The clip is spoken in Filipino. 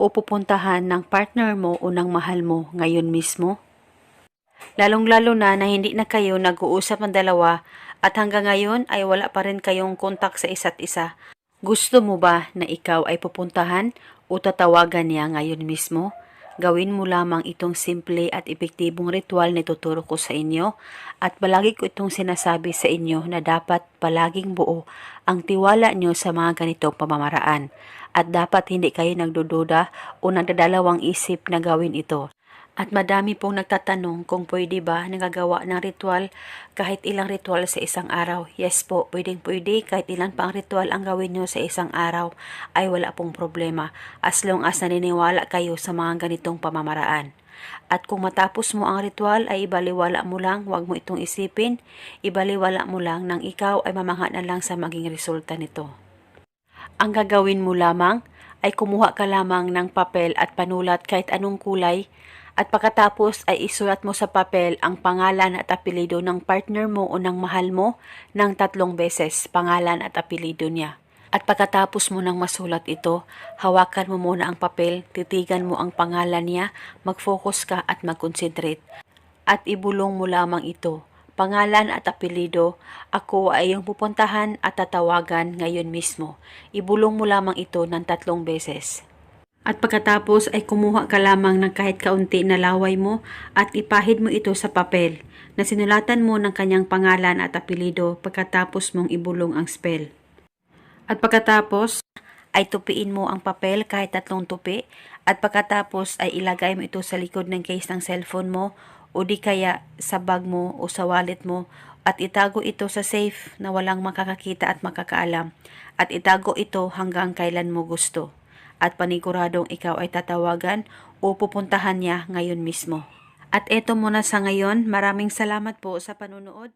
o pupuntahan ng partner mo o ng mahal mo ngayon mismo? Lalong-lalo na na hindi na kayo nag-uusap ng dalawa at hanggang ngayon ay wala pa rin kayong kontak sa isa't isa. Gusto mo ba na ikaw ay pupuntahan o tatawagan niya ngayon mismo? Gawin mo lamang itong simple at epektibong ritual na ituturo ko sa inyo at palagi ko itong sinasabi sa inyo na dapat palaging buo ang tiwala nyo sa mga ganitong pamamaraan at dapat hindi kayo nagdududa o nagdadalawang isip na gawin ito. At madami pong nagtatanong kung pwede ba nagagawa ng ritual kahit ilang ritual sa isang araw. Yes po, pwedeng pwede kahit ilan pa ang ritual ang gawin nyo sa isang araw ay wala pong problema as long as naniniwala kayo sa mga ganitong pamamaraan. At kung matapos mo ang ritual ay ibaliwala mo lang, huwag mo itong isipin, ibaliwala mo lang nang ikaw ay mamangha na lang sa maging resulta nito. Ang gagawin mo lamang ay kumuha ka lamang ng papel at panulat kahit anong kulay at pagkatapos ay isulat mo sa papel ang pangalan at apelido ng partner mo o ng mahal mo ng tatlong beses pangalan at apelido niya. At pagkatapos mo nang masulat ito, hawakan mo muna ang papel, titigan mo ang pangalan niya, mag-focus ka at mag-concentrate. At ibulong mo lamang ito. Pangalan at apelido, ako ay iyong pupuntahan at tatawagan ngayon mismo. Ibulong mo lamang ito ng tatlong beses. At pagkatapos ay kumuha ka lamang ng kahit kaunti na laway mo at ipahid mo ito sa papel na sinulatan mo ng kanyang pangalan at apelido pagkatapos mong ibulong ang spell. At pagkatapos ay tupiin mo ang papel kahit tatlong tupi at pagkatapos ay ilagay mo ito sa likod ng case ng cellphone mo o di kaya sa bag mo o sa wallet mo at itago ito sa safe na walang makakakita at makakaalam at itago ito hanggang kailan mo gusto at paniguradong ikaw ay tatawagan o pupuntahan niya ngayon mismo. At eto muna sa ngayon, maraming salamat po sa panunood.